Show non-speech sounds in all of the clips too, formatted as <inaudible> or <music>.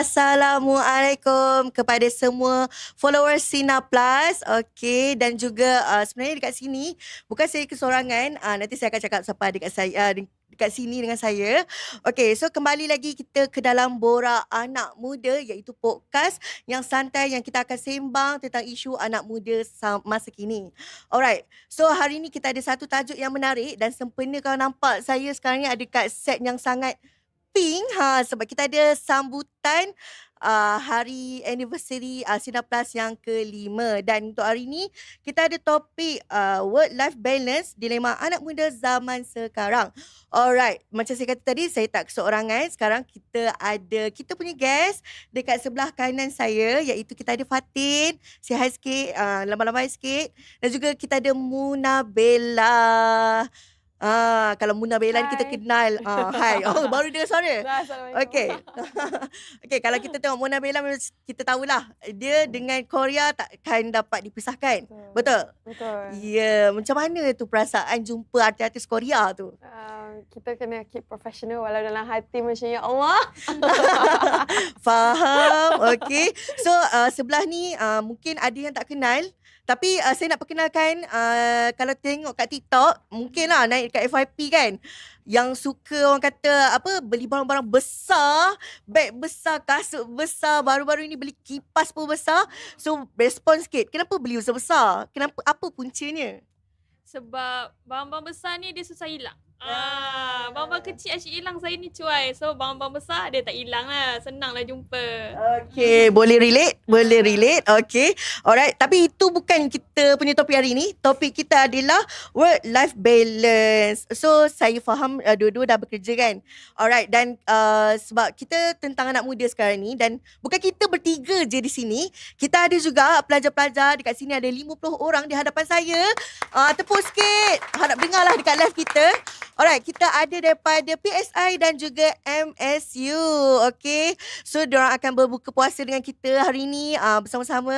Assalamualaikum kepada semua followers Sina Plus. Okey dan juga uh, sebenarnya dekat sini bukan saya kesorangan. Uh, nanti saya akan cakap siapa dekat saya uh, dekat sini dengan saya. Okey, so kembali lagi kita ke dalam Bora Anak Muda iaitu podcast yang santai yang kita akan sembang tentang isu anak muda masa kini. Alright. So hari ini kita ada satu tajuk yang menarik dan sempena kalau nampak saya sekarang ni ada kat set yang sangat pink ha sebab kita ada sambutan uh, hari anniversary uh, Sina Plus yang kelima dan untuk hari ini kita ada topik uh, work life balance dilema anak muda zaman sekarang. Alright, macam saya kata tadi saya tak keseorangan. Sekarang kita ada kita punya guest dekat sebelah kanan saya iaitu kita ada Fatin. Si hi sikit, uh, lama-lama sikit dan juga kita ada Muna Bella. Ah, kalau Muna Bella kita kenal. Ah, hai. <laughs> Oh, baru dengar suara. Okey. Okey, <laughs> kalau kita tengok Muna Bella kita tahulah dia dengan Korea takkan dapat dipisahkan. Betul. Betul. Ya, yeah. macam mana tu perasaan jumpa artis-artis Korea tu? Uh, kita kena keep professional walau dalam hati macam ya Allah. <laughs> Faham. Okey. So, uh, sebelah ni uh, mungkin ada yang tak kenal. Tapi uh, saya nak perkenalkan uh, kalau tengok kat TikTok mungkinlah naik kat FYP kan yang suka orang kata apa beli barang-barang besar, beg besar, kasut besar, baru-baru ini beli kipas pun besar. So respon sikit, kenapa beli besar-besar? Kenapa apa puncanya? Sebab barang-barang besar ni dia susah hilang. Ah, bang-bang kecil asyik hilang saya ni cuai. So bang-bang besar dia tak hilang lah. Senang lah jumpa. Okay, boleh relate? Boleh relate. Okay. Alright, tapi itu bukan kita punya topik hari ni. Topik kita adalah work-life balance. So, saya faham uh, dua-dua dah bekerja kan? Alright, dan uh, sebab kita tentang anak muda sekarang ni dan bukan kita bertiga je di sini. Kita ada juga pelajar-pelajar dekat sini ada 50 orang di hadapan saya. Uh, tepuk sikit. Harap dengar lah dekat live kita. Alright, kita ada daripada PSI dan juga MSU. Okay. So, diorang akan berbuka puasa dengan kita hari ini uh, bersama-sama.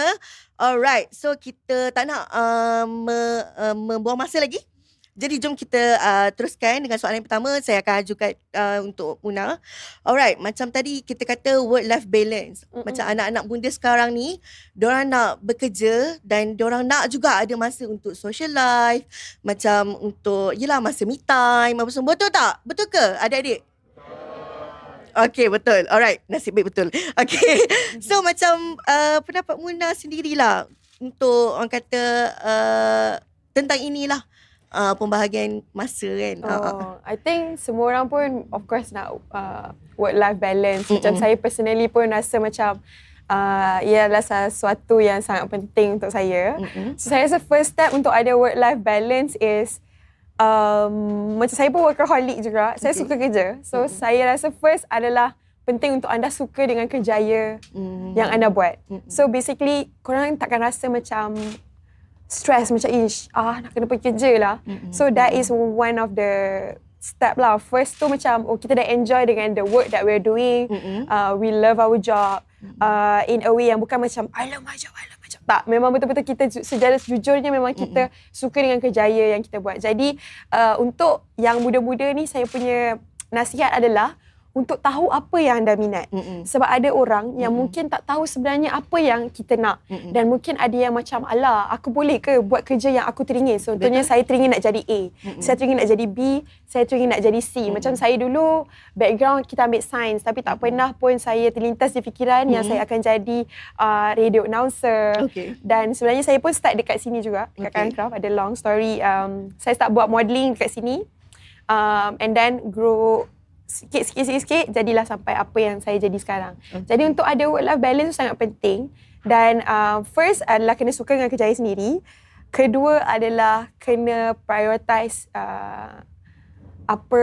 Alright. So, kita tak nak uh, me, uh, membuang masa lagi. Jadi jom kita uh, teruskan dengan soalan yang pertama saya akan ajukan uh, untuk Una. Alright, macam tadi kita kata work life balance. Mm-mm. Macam anak-anak muda sekarang ni, diorang nak bekerja dan diorang nak juga ada masa untuk social life, macam untuk yalah masa me time apa semua. Betul tak? Betul ke adik-adik? Okay betul. Alright, nasib baik betul. <laughs> Okay. So macam uh, pendapat Muna sendirilah untuk orang kata uh, tentang inilah uh, pembahagian masa kan. Oh, uh, I think semua orang pun of course nak uh, work life balance. Macam Mm-mm. saya personally pun rasa macam uh, ia adalah sesuatu yang sangat penting untuk saya. Mm-mm. So saya rasa first step untuk ada work life balance is um, macam saya pun workaholic juga. Saya okay. suka kerja. So Mm-mm. saya rasa first adalah penting untuk anda suka dengan kerjaya mm. yang anda buat. Mm-mm. So basically korang takkan rasa macam stress macam ish ah nak kena pergi kerja lah mm-hmm. so that is one of the step lah first tu macam oh kita dah enjoy dengan the work that we're doing mm-hmm. uh, we love our job mm-hmm. uh, in a way yang bukan macam I love my job I love my job tak memang betul-betul kita sejarah sejujurnya memang kita mm-hmm. suka dengan kerjaya yang kita buat jadi uh, untuk yang muda-muda ni saya punya nasihat adalah untuk tahu apa yang anda minat. Mm-mm. Sebab ada orang yang Mm-mm. mungkin tak tahu sebenarnya apa yang kita nak. Mm-mm. Dan mungkin ada yang macam, alah aku boleh ke buat kerja yang aku teringin. Contohnya Betul. saya teringin nak jadi A. Mm-mm. Saya teringin nak jadi B. Saya teringin nak jadi C. Mm-mm. Macam saya dulu, background kita ambil sains. Tapi tak pernah pun saya terlintas di fikiran Mm-mm. yang saya akan jadi uh, radio announcer. Okay. Dan sebenarnya saya pun start dekat sini juga. Dekat okay. Craft. Ada long story. Um, saya start buat modelling dekat sini. Um, and then grow sikit sikit sikit sikit jadilah sampai apa yang saya jadi sekarang. Okay. Jadi untuk ada work life balance tu sangat penting dan uh, first adalah kena suka dengan kerjaya sendiri. Kedua adalah kena prioritize uh, apa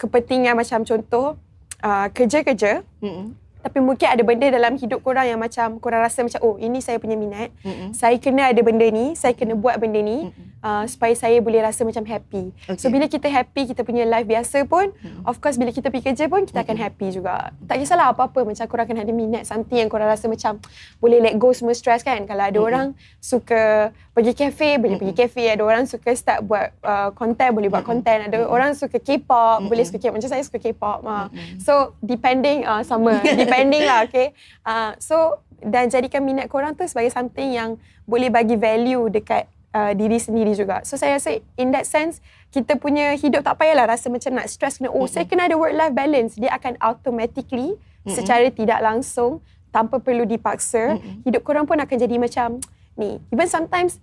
kepentingan macam contoh uh, kerja-kerja. Mm-hmm. Tapi mungkin ada benda dalam hidup korang yang macam korang rasa macam oh ini saya punya minat. Mm-hmm. Saya kena ada benda ni, saya kena buat benda ni. Mm-hmm uh, supaya saya boleh rasa macam happy. Okay. So bila kita happy, kita punya life biasa pun, Mm-mm. of course bila kita pergi kerja pun kita akan happy juga. Tak kisahlah apa-apa macam korang kena ada minat something yang korang rasa macam boleh let go semua stress kan. Kalau ada orang suka pergi cafe, boleh pergi cafe. Ada orang suka start buat uh, content, boleh buat content. Ada orang suka K-pop, boleh suka K-pop. Macam saya suka K-pop. Uh. So depending uh, sama, depending <laughs> lah <laughs> okay. Uh, so dan jadikan minat korang tu sebagai something yang boleh bagi value dekat uh, diri sendiri juga. So saya rasa in that sense kita punya hidup tak payahlah rasa macam nak stress kena oh saya kena ada work life balance. Dia akan automatically secara tidak langsung tanpa perlu dipaksa hidup korang pun akan jadi macam <tsk> ni. Even sometimes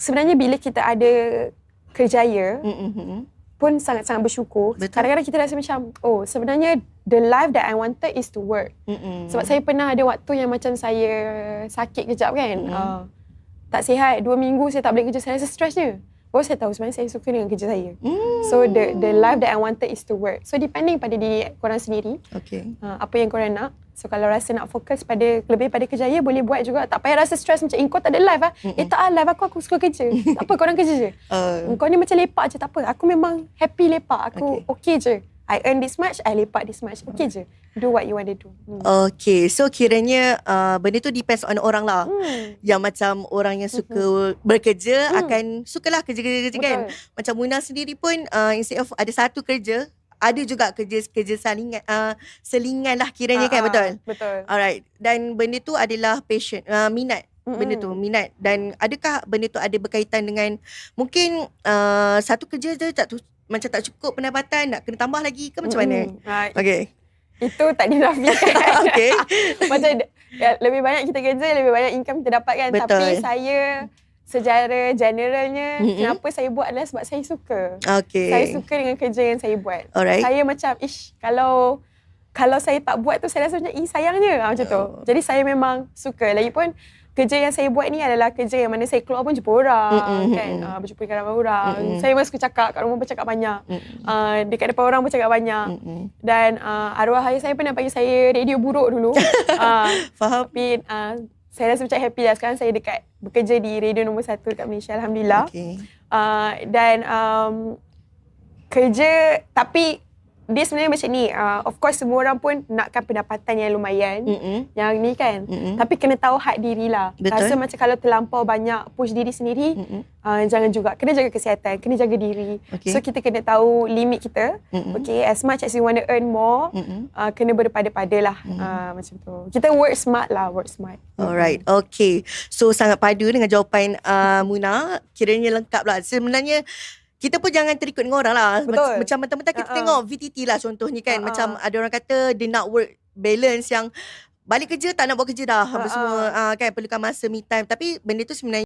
sebenarnya bila kita ada kerjaya Mm-mm. Pun sangat-sangat bersyukur. Betul. Kadang-kadang kita rasa macam oh sebenarnya the life that I wanted is to work. Mm-mm. Sebab saya pernah ada waktu yang macam saya sakit kejap kan. Mm. Uh, tak sihat. Dua minggu saya tak boleh kerja. Saya rasa stresnya. Baru saya tahu sebenarnya saya suka dengan kerja saya. Mm. So the the life that I wanted is to work. So depending pada diri korang sendiri. Okay. Uh, apa yang korang nak. So kalau rasa nak fokus pada lebih pada kerjaya boleh buat juga. Tak payah rasa stres macam eh kau tak ada life ah. Eh tak ah life aku aku suka kerja. <laughs> tak apa korang kerja je. Uh, Kau ni macam lepak je tak apa. Aku memang happy lepak. Aku Okay. okay, je. I earn this much, I lepak this much. Okay je. Do what you want to do. Hmm. okay. So kiranya uh, benda tu depends on orang lah. Hmm. Yang macam orang yang suka bekerja akan sukalah kerja-kerja kan. Macam Muna sendiri pun uh, instead of ada satu kerja, ada juga kerja-kerja salingan uh, selingan lah kiranya kan Ah, ah, betul. Betul. Alright. Dan benda tu adalah passion, uh, minat. Benda tu minat dan adakah benda tu ada berkaitan dengan mungkin uh, satu kerja je tak tu, macam tak cukup pendapatan nak kena tambah lagi ke macam mana? Mm-mm. Ah, Okay. Itu tak dinafikan. <laughs> okay. <laughs> macam ya, lebih banyak kita kerja, lebih banyak income kita dapatkan. Betul. Tapi saya secara generalnya, Mm-mm. kenapa saya buat adalah sebab saya suka. Okay. Saya suka dengan kerja yang saya buat. Alright. Saya macam, ish, kalau kalau saya tak buat tu saya rasa macam, ih sayangnya ah, macam tu. Oh. Jadi saya memang suka. Lagipun kerja yang saya buat ni adalah kerja yang mana saya keluar pun jumpa orang Mm-mm, kan. Uh, berjumpa dengan ramai orang. Mm-mm. Saya memang suka cakap, kat rumah pun cakap banyak. Mm-mm. Uh, dekat depan orang pun cakap banyak. Mm-mm. Dan uh, arwah ayah saya pernah bagi saya radio buruk dulu. uh, <laughs> Faham? tapi uh, saya rasa macam happy lah. Sekarang saya dekat bekerja di radio nombor satu dekat Malaysia. Alhamdulillah. Okay. Uh, dan um, kerja tapi dia sebenarnya macam ni. Uh, of course semua orang pun nakkan pendapatan yang lumayan. Mm-mm. Yang ni kan. Mm-mm. Tapi kena tahu had diri lah. Betul. Rasa macam kalau terlampau banyak push diri sendiri. Uh, jangan juga. Kena jaga kesihatan. Kena jaga diri. Okay. So kita kena tahu limit kita. Mm-mm. Okay. As much as you want to earn more. Uh, kena berpada-pada lah. Uh, macam tu. Kita work smart lah. Work smart. Alright, okay. So sangat padu dengan jawapan uh, Muna. Kiranya lengkap lah. Sebenarnya kita pun jangan terikut dengan orang lah. Betul. Macam mentah-mentah kita Uh-uh. tengok VTT lah contohnya kan. Uh-uh. Macam ada orang kata dia nak work balance yang balik kerja tak nak buat kerja dah. Apa Uh-uh. semua uh, kan perlukan masa me time. Tapi benda tu sebenarnya